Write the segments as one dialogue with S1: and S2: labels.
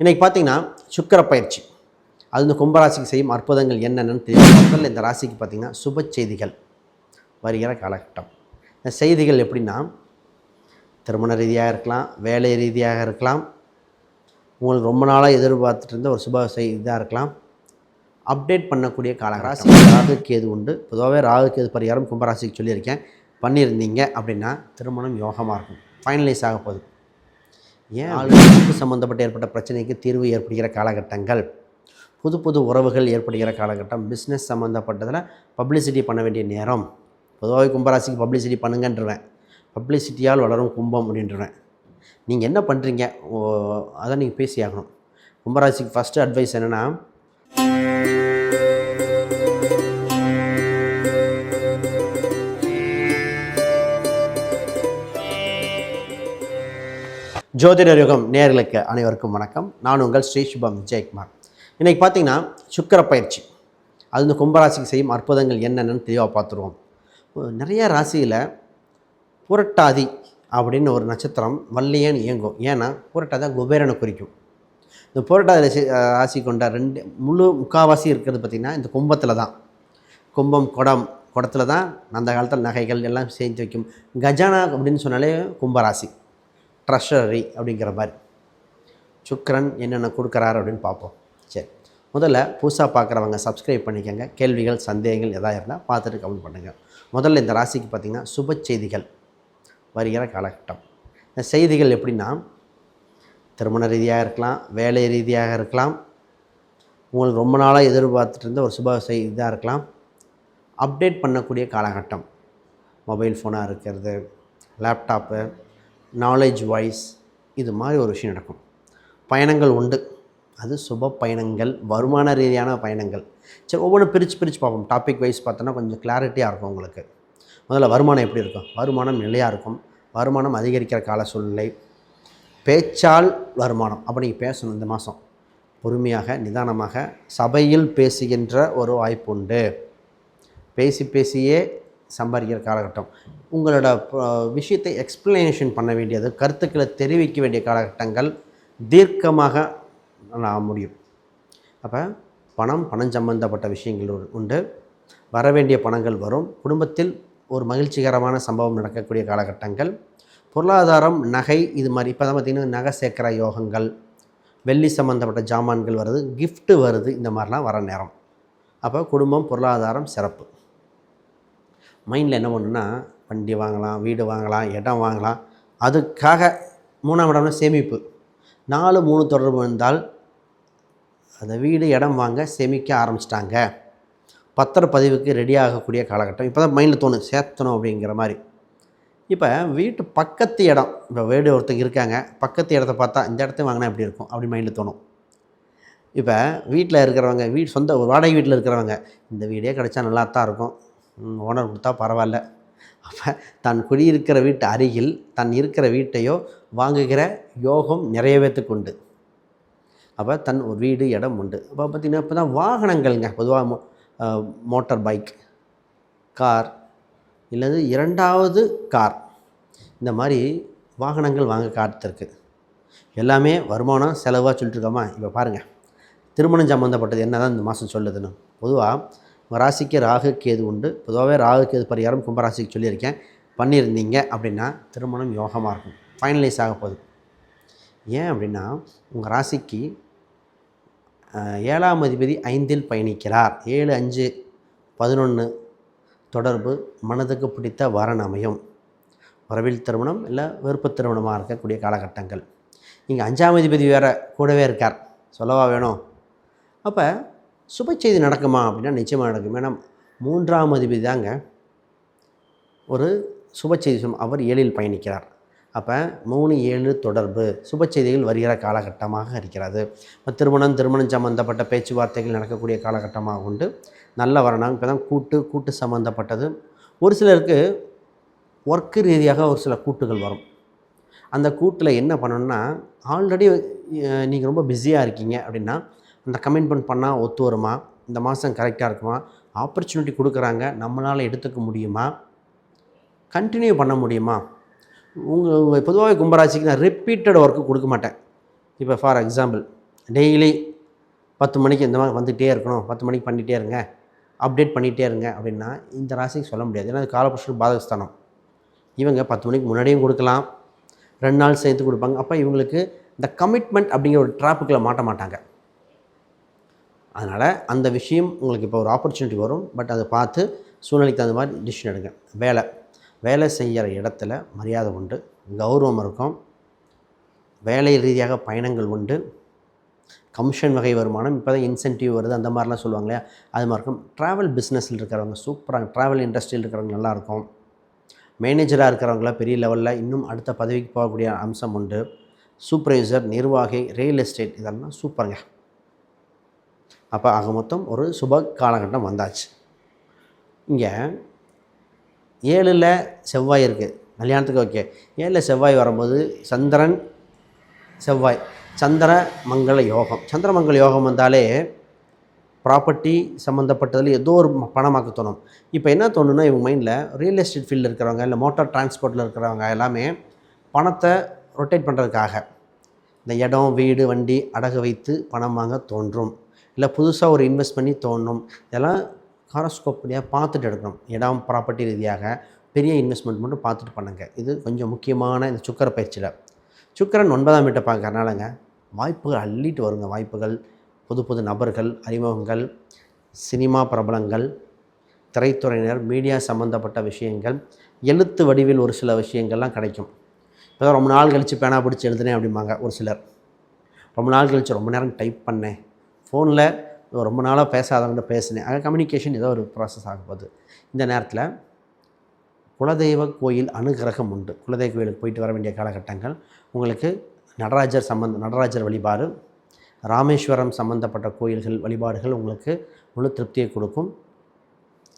S1: இன்றைக்கி பார்த்தீங்கன்னா சுக்கிர பயிற்சி. அது இந்த கும்பராசிக்கு செய்யும் அற்புதங்கள் என்னென்னு தெரியும் முதல்ல இந்த ராசிக்கு பார்த்தீங்கன்னா சுப செய்திகள் வருகிற காலகட்டம். இந்த செய்திகள் எப்படின்னா திருமண ரீதியாக இருக்கலாம் வேலை ரீதியாக இருக்கலாம் உங்களுக்கு ரொம்ப நாளாக எதிர்பார்த்துட்டு இருந்த ஒரு சுப செய்தியாக இருக்கலாம். அப்டேட் பண்ணக்கூடிய காலகராசி ராகு கேது உண்டு. பொதுவாகவே ராகு கேது பரிகாரம் கும்பராசிக்கு சொல்லியிருக்கேன். பண்ணியிருந்தீங்க அப்படின்னா திருமணம் யோகமாக இருக்கும். ஃபைனலைஸ் ஆக போகுது. ஏன்? ஆளுநருக்கு சம்மந்தப்பட்ட ஏற்பட்ட பிரச்சனைக்கு தீர்வு ஏற்படுகிற காலகட்டங்கள். புது புது உறவுகள் ஏற்படுகிற காலகட்டம். பிஸ்னஸ் சம்மந்தப்பட்டதில் பப்ளிசிட்டி பண்ண வேண்டிய நேரம். பொதுவாகவே கும்பராசிக்கு பப்ளிசிட்டி பண்ணுங்கன்றவேன். பப்ளிசிட்டியால் வளரும் கும்பம் அப்படின்றவேன். நீங்கள் என்ன பண்ணுறீங்க ஓ, அதை நீங்கள் பேசி ஆகணும். கும்பராசிக்கு ஃபஸ்ட்டு அட்வைஸ் என்னென்னா ஜோதிடர் யுகம் நேர்களுக்கு அனைவருக்கும் வணக்கம். நான் உங்கள் ஸ்ரீ சுபம் விஜயகுமார். இன்றைக்கி பார்த்தீங்கன்னா சுக்கிர பயிற்சி. அது இந்த கும்பராசிக்கு செய்யும் அற்புதங்கள் என்னென்னு தெளிவாக பார்த்துருவோம். நிறைய ராசியில் புரட்டாதி அப்படின்னு ஒரு நட்சத்திரம் வள்ளியன் இயங்கும். ஏன்னா புரட்டாதி குபேரனை குறிக்கும். இந்த புரட்டாதி ராசி ராசி கொண்ட ரெண்டு முழு முக்காவாசி இருக்கிறது பார்த்திங்கன்னா இந்த கும்பத்தில் தான். கும்பம் குடம் குடத்தில் தான் அந்த காலத்தில் நகைகள் எல்லாம் சேர்த்து வைக்கும். கஜானா அப்படின்னு சொன்னாலே கும்பராசி. ட்ரெஷரி அப்படிங்கிற மாதிரி. சுக்கிரன் என்னென்ன கொடுக்குறாரு அப்படின்னு பார்ப்போம். சரி. முதல்ல புதுசாக பார்க்குறவங்க சப்ஸ்கிரைப் பண்ணிக்கோங்க. கேள்விகள் சந்தேகங்கள் எதாக இருந்தால் பார்த்துட்டு கமெண்ட் பண்ணுங்கள் முதல்ல இந்த ராசிக்கு பார்த்திங்கன்னா சுப செய்திகள் வருகிற காலகட்டம். இந்த செய்திகள் எப்படின்னா திருமண ரீதியாக இருக்கலாம் வேலை ரீதியாக இருக்கலாம் உங்களுக்கு ரொம்ப நாளாக எதிர்பார்த்துட்டு இருந்த ஒரு சுப செய் இதாக இருக்கலாம். அப்டேட் பண்ணக்கூடிய காலகட்டம். மொபைல் ஃபோனாக இருக்கிறது லேப்டாப்பு நாலேஜ் வைஸ் இது மாதிரி ஒரு விஷயம் நடக்கும். பயணங்கள் உண்டு. அது சுப பயணங்கள் வருமான ரீதியான பயணங்கள். சரி ஒவ்வொன்றும் பிரித்து பிரித்து பார்ப்போம். டாபிக் வைஸ் பார்த்தோன்னா கொஞ்சம் கிளாரிட்டியாக இருக்கும் உங்களுக்கு. முதல்ல வருமானம் எப்படி இருக்கும்? வருமானம் நிலையாக இருக்கும். வருமானம் அதிகரிக்கிற கால சூழ்நிலை. பேச்சால் வருமானம். அப்போ நீங்கள் பேசணும் இந்த மாதம் பொறுமையாக நிதானமாக சபையில் பேசுகின்ற ஒரு வாய்ப்பு உண்டு. பேசி பேசியே சம்பாதிக்கிற காலகட்டம். உங்களோட விஷயத்தை எக்ஸ்பிளனேஷன் பண்ண வேண்டியது கருத்துக்களை தெரிவிக்க வேண்டிய காலகட்டங்கள் தீர்க்கமாக நான் முடியும். அப்போ பணம் பணம் சம்பந்தப்பட்ட விஷயங்கள் உண்டு. வர வேண்டிய பணங்கள் வரும். குடும்பத்தில் ஒரு மகிழ்ச்சிகரமான சம்பவம் நடக்கக்கூடிய காலகட்டங்கள். பொருளாதாரம் நகை இது மாதிரி இப்போ தான் பார்த்திங்கன்னா நகை சேர்க்கிற யோகங்கள் வெள்ளி சம்மந்தப்பட்ட ஜாமான்கள் வருது கிஃப்ட்டு வருது இந்த மாதிரிலாம் வர நேரம். அப்போ குடும்பம் பொருளாதாரம் சிறப்பு. மைண்டில் என்ன பண்ணுன்னா வண்டி வாங்கலாம் வீடு வாங்கலாம் இடம் வாங்கலாம். அதுக்காக மூணாம் இடம்னா சேமிப்பு. நாலு மூணு தொடர்பு இருந்தால் அந்த வீடு இடம் வாங்க சேமிக்க ஆரம்பிச்சிட்டாங்க. பத்திரப்பதிவுக்கு ரெடி ஆகக்கூடிய காலகட்டம். இப்போ தான் மைண்டில் தோணும் சேர்த்தணும் அப்படிங்கிற மாதிரி. இப்போ வீட்டு பக்கத்து இடம் இப்போ வீடு ஒருத்தங்க இருக்காங்க பக்கத்து இடத்த பார்த்தா இந்த இடத்த வாங்கினா எப்படி இருக்கும்? அப்படி மைண்டில் தோணும். இப்போ வீட்டில் இருக்கிறவங்க வீடு சொந்த ஒரு வாடகை வீட்டில் இருக்கிறவங்க இந்த வீடே கிடச்சா நல்லா தான் இருக்கும். ஓனர் கொடுத்தா பரவாயில்ல. அப்போ தான் குடியிருக்கிற வீட்டு அருகில் தன் இருக்கிற வீட்டையோ வாங்குகிற யோகம் நிறையவேத்துக்கு உண்டு. அப்போ தன் ஒரு வீடு இடம் உண்டு. அப்போ பார்த்திங்கன்னா இப்போ தான் வாகனங்கள்ங்க. பொதுவாக மோ மோட்டார் பைக் கார் இல்லது இரண்டாவது கார். இந்த மாதிரி வாகனங்கள் வாங்க காத்திருக்கு. எல்லாமே வருமானம் செலவாக சொல்லிட்டுருக்கோமா இப்போ பாருங்கள் திருமணம் சம்மந்தப்பட்டது என்ன தான் இந்த மாதம் சொல்லுதுன்னு. பொதுவாக ராசிக்கு ராகு கேது உண்டு. பொதுவாகவே ராகு கேது பரிகாரம் கும்பராசிக்கு சொல்லியிருக்கேன். பண்ணியிருந்தீங்க அப்படின்னா திருமணம் யோகமாக இருக்கும். ஃபைனலைஸ் ஆக போகுது. ஏன் அப்படின்னா உங்கள் ராசிக்கு ஏழாம் அதிபதி ஐந்தில் பயணிக்கிறார். ஏழு அஞ்சு பதினொன்று தொடர்பு மனதுக்கு பிடித்த வரன் அமையும். உறவில் திருமணம் இல்லை விருப்ப திருமணமாக இருக்கக்கூடிய காலகட்டங்கள். இங்கே அஞ்சாம் அதிபதி வேறு கூடவே இருக்கார். சொல்லவா வேணும்? அப்போ சுப செய்தி நடக்குமா அப்படின்னா நிச்சயமாக நடக்கும். ஏன்னா மூன்றாம் அதிபதி தாங்க ஒரு சுப செய்தி சொல்லும் அவர் ஏழில் பயணிக்கிறார். அப்போ மூணு ஏழு தொடர்பு சுப செய்திகள் வருகிற காலகட்டமாக இருக்கிறது. இப்ப திருமணம் திருமணம் சம்மந்தப்பட்ட பேச்சுவார்த்தைகள் நடக்கக்கூடிய காலகட்டமாக உண்டு. நல்ல வரணும் இப்போ தான் கூட்டு கூட்டு சம்மந்தப்பட்டது ஒரு சிலருக்கு ஒர்க்கு ரீதியாக ஒரு சில கூட்டுகள் வரும். அந்த கூட்டில் என்ன பண்ணணும்னா ஆல்ரெடி நீங்கள் ரொம்ப பிஸியாக இருக்கீங்க அப்படின்னா அந்த கமிட்மெண்ட் பண்ணால் ஒத்து வருமா? இந்த மாதம் கரெக்டாக இருக்குமா? ஆப்பர்ச்சுனிட்டி கொடுக்குறாங்க நம்மளால் எடுத்துக்க முடியுமா? கண்டினியூ பண்ண முடியுமா? உங்கள் உங்கள் பொதுவாகவே கும்பராசிக்கு நான் ரிப்பீட்டட் ஒர்க்கு கொடுக்க மாட்டேன். இப்போ ஃபார் எக்ஸாம்பிள் டெய்லி பத்து மணிக்கு இந்த மாதிரி வந்துகிட்டே இருக்கணும். பத்து மணிக்கு பண்ணிகிட்டே இருங்க. அப்டேட் பண்ணிகிட்டே இருங்க அப்படின்னா இந்த ராசிக்கு சொல்ல முடியாது. ஏன்னா அது காலபுருஷன் பாதகஸ்தானம். இவங்க பத்து மணிக்கு முன்னாடியும் கொடுக்கலாம். ரெண்டு நாள் சேர்த்து கொடுப்பாங்க. அப்போ இவங்களுக்கு இந்த கமிட்மெண்ட் அப்படிங்கிற ஒரு ட்ராப்புக்குள்ளே மாட்ட மாட்டாங்க. அதனால் அந்த விஷயம் உங்களுக்கு இப்போ ஒரு ஆப்பர்ச்சுனிட்டி வரும். பட் அதை பார்த்து சூழ்நிலைக்கு தகுந்த மாதிரி டிசிஷன் எடுங்க. வேலை. வேலை செய்கிற இடத்துல மரியாதை உண்டு. கௌரவம் இருக்கும். வேலை ரீதியாக பயணங்கள் உண்டு. கமிஷன் வகை வருமானம். இப்போ தான் இன்சென்டிவ் வருது. அந்த மாதிரிலாம் சொல்லுவாங்க இல்லையா? அது மாதிரி இருக்கும். ட்ராவல் பிஸ்னஸில் இருக்கிறவங்க சூப்பராக ட்ராவல் இண்டஸ்ட்ரியில் இருக்கிறவங்க நல்லாயிருக்கும் மேனேஜராக இருக்கிறவங்களாம் பெரிய லெவலில் இன்னும் அடுத்த பதவிக்கு போகக்கூடிய அம்சம் உண்டு. சூப்பர்வைசர் நிர்வாகி ரியல் எஸ்டேட் இதெல்லாம் சூப்பருங்க அப்போ ஆக மொத்தம் ஒரு சுப காலகட்டம் வந்தாச்சு. இங்கே ஏழில் செவ்வாய் இருக்குது கல்யாணத்துக்கு ஓகே. ஏழில் செவ்வாய் வரும்போது சந்திரன் செவ்வாய் சந்திர மங்கள யோகம். சந்திரமங்கல யோகம் வந்தாலே ப்ராப்பர்ட்டி சம்மந்தப்பட்டதில் ஏதோ ஒரு பணமாக்க தோணும் இப்போ என்ன தோணுன்னா இவங்க மைண்டில் ரியல் எஸ்டேட் ஃபீல்டில் இருக்கிறவங்க இல்லை மோட்டார் டிரான்ஸ்போர்ட்டில் இருக்கிறவங்க எல்லாமே பணத்தை ரொட்டேட் பண்ணுறதுக்காக இந்த இடம் வீடு வண்டி அடகு வைத்து பணம் வாங்க தோன்றும். இல்லை புதுசாக ஒரு இன்வெஸ்ட் பண்ணி தோணும் இதெல்லாம் காரஸ்கோப் வழியாக பார்த்துட்டு எடுக்கணும். இடம் ப்ராப்பர்ட்டி ரீதியாக பெரிய இன்வெஸ்ட்மெண்ட் மட்டும் பார்த்துட்டு பண்ணுங்கள் இது கொஞ்சம் முக்கியமான இந்த சுக்கர பயிற்சியில். சுக்கரன் ஒன்பதாம் வீட்டை பார்க்கறனாலங்க வாய்ப்புகள் அள்ளிட்டு வருங்க. வாய்ப்புகள் புது புது நபர்கள் அறிமுகங்கள் சினிமா பிரபலங்கள் திரைத்துறையினர் மீடியா சம்மந்தப்பட்ட விஷயங்கள் எழுத்து வடிவில் ஒரு சில விஷயங்கள்லாம் கிடைக்கும். இப்போ ரொம்ப நாள் கழித்து பேனா பிடிச்சி எழுதுனேன் அப்படிம்பாங்க ஒரு சிலர். ரொம்ப நாள் கழித்து ரொம்ப நேரம் டைப் பண்ணேன். ஃபோனில் ரொம்ப நாளாக பேசாதவங்கள்ட்ட பேசினேன். அங்கே கம்யூனிகேஷன் ஏதோ ஒரு ப்ராசஸ் ஆக போகுது. இந்த நேரத்தில் குலதெய்வ கோயில் அனுகிரகம் உண்டு. குலதெய்வ கோயிலுக்கு போயிட்டு வர வேண்டிய காலகட்டங்கள். உங்களுக்கு நடராஜர் சம்பந்த நடராஜர் வழிபாடு ராமேஸ்வரம் சம்பந்தப்பட்ட கோயில்கள் வழிபாடுகள் உங்களுக்கு முழு திருப்தியை கொடுக்கும்.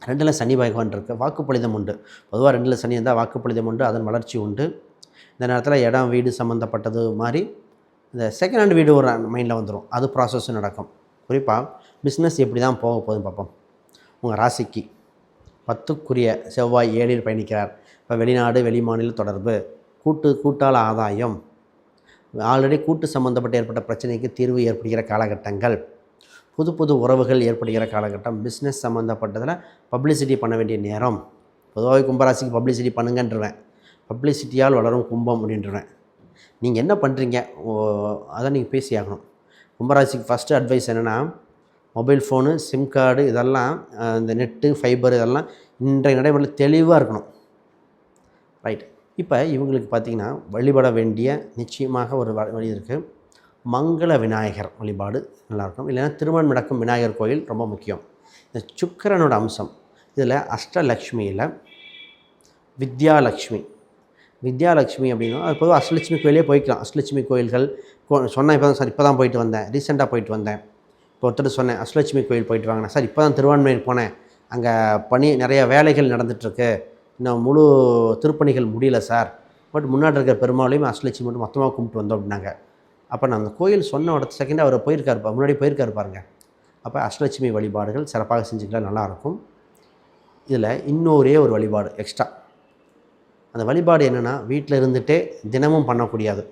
S1: ரெண்டில் சனி பகவான் இருக்குது வாக்குப்பளிதம் உண்டு. பொதுவாக ரெண்டில் சனி இருந்தால் வாக்குப்பளிதம் உண்டு. அதன் வளர்ச்சி உண்டு. இந்த நேரத்தில் இடம் வீடு சம்மந்தப்பட்டது மாதிரி இந்த செகண்ட் ஹேண்ட் வீடு ஒரு மைண்டில் வந்துடும் அது ப்ராசஸும் நடக்கும். குறிப்பாக பிஸ்னஸ் எப்படி தான் போக போகுதுன்னு பார்ப்போம். உங்கள் ராசிக்கு பத்துக்குரிய செவ்வாய் ஏழில் பயணிக்கிறார். இப்போ வெளிநாடு வெளிமாநில தொடர்பு கூட்டு கூட்டால் ஆதாயம். ஆல்ரெடி கூட்டு சம்மந்தப்பட்ட ஏற்பட்ட பிரச்சனைக்கு தீர்வு ஏற்படுகிற காலகட்டங்கள். புது புது உறவுகள் ஏற்படுகிற காலகட்டம். பிஸ்னஸ் சம்மந்தப்பட்டதில் பப்ளிசிட்டி பண்ண வேண்டிய நேரம். பொதுவாகவே கும்பராசிக்கு பப்ளிசிட்டி பண்ணுங்கன்றவேன். பப்ளிசிட்டியால் வளரும் கும்பம் அப்படின்றவேன். நீங்கள் என்ன பண்ணுறீங்க அதை நீங்கள் பேசியாகணும். கும்பராசிக்கு ஃபஸ்ட்டு அட்வைஸ் என்னென்னா மொபைல் ஃபோனு சிம் கார்டு இதெல்லாம் இந்த நெட்டு ஃபைபர் இதெல்லாம் இன்றைய நடைமுறையில் தெளிவாக இருக்கணும். ரைட் இப்போ இவங்களுக்கு பார்த்திங்கன்னா வழிபட வேண்டிய நிச்சயமாக ஒரு வழி இருக்குது மங்கள விநாயகர் வழிபாடு நல்லாயிருக்கும் இல்லைன்னா திருமணம் நடக்கும் விநாயகர் கோயில் ரொம்ப முக்கியம். இந்த சுக்கிரனோட அம்சம். இதில் அஷ்டலக்ஷ்மியில் வித்யாலக்ஷ்மி. வித்யாலட்சுமி அப்படின்னா அது பொதுவாக அஷ்டலட்சுமி கோயிலே போய்க்கலாம். அஷ்டலட்சுமி கோயில்கள் சொன்னேன் இப்போ தான் சார் இப்போ தான் போயிட்டு வந்தேன். ரீசெண்டாக போயிட்டு வந்தேன். இப்போ ஒருத்தர் சொன்னேன் அஷ்டலட்சுமி கோயில் போயிட்டு வாங்கினேன் சார் இப்போ தான் திருவான்மையூர் போனேன். அங்கே பணி நிறைய வேலைகள் நடந்துகிட்ருக்கு இன்னும் முழு திருப்பணிகள் முடியல சார். பட் முன்னாடி இருக்கிற பெருமாளையும் அஷ்டலட்சுமி மட்டும் மொத்தமாக கும்பிட்டு வந்தோம் அப்படின்னாங்க. அப்போ நான் அந்த கோயில் சொன்ன அடுத்த செகண்ட் அவர் போயிருக்காரு முன்னாடி போயிருக்காரு பாருங்க. அப்போ அஷ்டலட்சுமி வழிபாடுகள் சிறப்பாக செஞ்சுக்கலாம் நல்லாயிருக்கும் இதில் இன்னொரே ஒரு வழிபாடு எக்ஸ்ட்ரா அந்த வழிபாடு என்னென்னா வீட்டில் இருந்துகிட்டே தினமும் பண்ணக்கூடியது.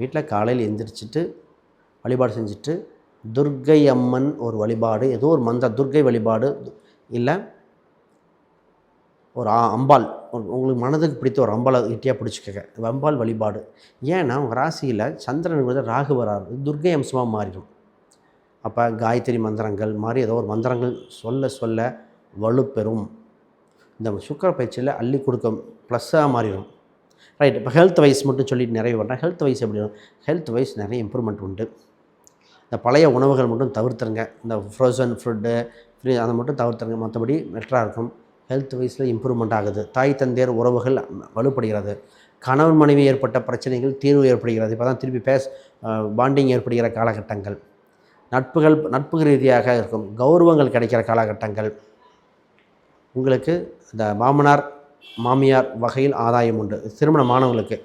S1: வீட்டில் காலையில் எந்திரிச்சிட்டு வழிபாடு செஞ்சுட்டு துர்க்கை அம்மன் ஒரு வழிபாடு ஏதோ ஒரு மந்த துர்க்கை வழிபாடு இல்லை ஒரு அம்பாள் உங்களுக்கு மனதுக்கு பிடித்த ஒரு அம்பாளை கிட்டியாக பிடிச்சிக்கங்க. அம்பாள் வழிபாடு. ஏன்னா உங்கள் ராசியில் சந்திரன் வந்து ராகு வராது துர்க்கை அம்சமாக மாறிடும். அப்போ காயத்ரி மந்திரங்கள் மாதிரி ஏதோ ஒரு மந்திரங்கள் சொல்ல சொல்ல வலுப்பெறும். இந்த சுக்கர பயிற்சியில் அள்ளி கொடுக்கும் ப்ளஸ்ஸாக மாறிடும். ரைட் இப்போ ஹெல்த் வைஸ் மட்டும் சொல்லிட்டு நிறைய பண்ணுறேன் ஹெல்த் வைஸ் எப்படி ஹெல்த் வைஸ் நிறைய இம்ப்ரூவ்மெண்ட் உண்டு. இந்த பழைய உணவுகள் மட்டும் தவிர்த்துருங்க. இந்த ஃப்ரோசன் ஃபுட்டு ஃப்ரீ அதை மட்டும் தவிர்த்துருங்க. மற்றபடி பெட்டராக இருக்கும். ஹெல்த் வைஸில் இம்ப்ரூவ்மெண்ட் ஆகுது. தாய் தந்தையர் உறவுகள் வலுப்படுகிறது. கணவன் மனைவி ஏற்பட்ட பிரச்சனைகள் தீர்வு ஏற்படுகிறது. இப்போ தான் திருப்பி பேஸ் பாண்டிங் ஏற்படுகிற காலகட்டங்கள். நட்புகள் நட்பு ரீதியாக இருக்கும். கௌரவங்கள் கிடைக்கிற காலகட்டங்கள். உங்களுக்கு இந்த மாமனார் மாமியார் வகையில் ஆதாயம் உண்டு. திருமண மாணவர்களுக்கு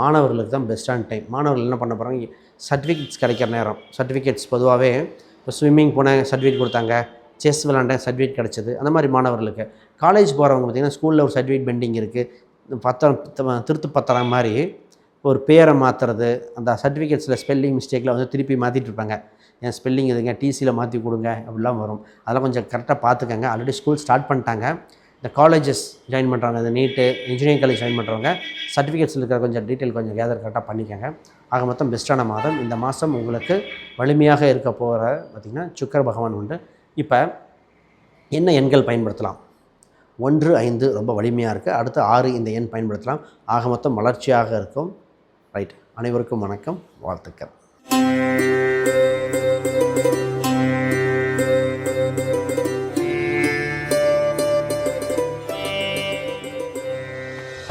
S1: மாணவர்களுக்கு தான் பெஸ்ட்டான டைம் மாணவர்கள் என்ன பண்ண போகிறாங்க சர்டிஃபிகேட்ஸ் கிடைக்கிற நேரம். சர்டிஃபிகேட்ஸ் பொதுவாகவே இப்போ ஸ்விம்மிங் போனேன் சர்டிஃபிகேட் கொடுத்தாங்க. செஸ் விளாண்டேன் சர்டிஃபிகேட் கிடச்சிது. அந்த மாதிரி மாணவர்களுக்கு. காலேஜ் போகிறவங்க பார்த்திங்கன்னா ஸ்கூலில் ஒரு சர்டிஃபிகேட் பெண்டிங் இருக்குது பத்திரம் திருத்து பத்திரம் மாதிரி ஒரு பேரை மாற்றுறது அந்த சர்டிஃபிகேட்ஸில் ஸ்பெல்லிங் மிஸ்டேக்கில் வந்து திருப்பி மாற்றிட்டு இருப்பாங்க என் ஸ்பெல்லிங் இதுங்க டிசியில் மாற்றி கொடுங்க. அப்படிலாம் வரும். அதெல்லாம் கொஞ்சம் கரெக்டாக பார்த்துக்கங்க ஆல்ரெடி ஸ்கூல் ஸ்டார்ட் பண்ணிட்டாங்க. இந்த காலேஜஸ் ஜாயின் பண்ணுறாங்க இந்த நீட்டு இன்ஜினியரிங் காலேஜ் ஜாயின் பண்ணுறவங்க சர்டிஃபிகேட்ஸில் இருக்கிற கொஞ்சம் டீட்டெயில் கொஞ்சம் கேதர் கரெக்டாக பண்ணிக்கோங்க. ஆக மொத்தம் பெஸ்ட்டான மாதம். இந்த மாதம் உங்களுக்கு வலிமையாக இருக்க போகிற பார்த்திங்கன்னா சுக்கர பகவான் உண்டு. இப்போ என்ன எண்கள் பயன்படுத்தலாம்? ஒன்று ஐந்து ரொம்ப வலிமையாக இருக்குது அடுத்து ஆறு இந்த எண் பயன்படுத்தலாம். ஆக மொத்தம் வளர்ச்சியாக இருக்கும். ரைட் அனைவருக்கும் வணக்கம். வாழ்த்துக்கள்.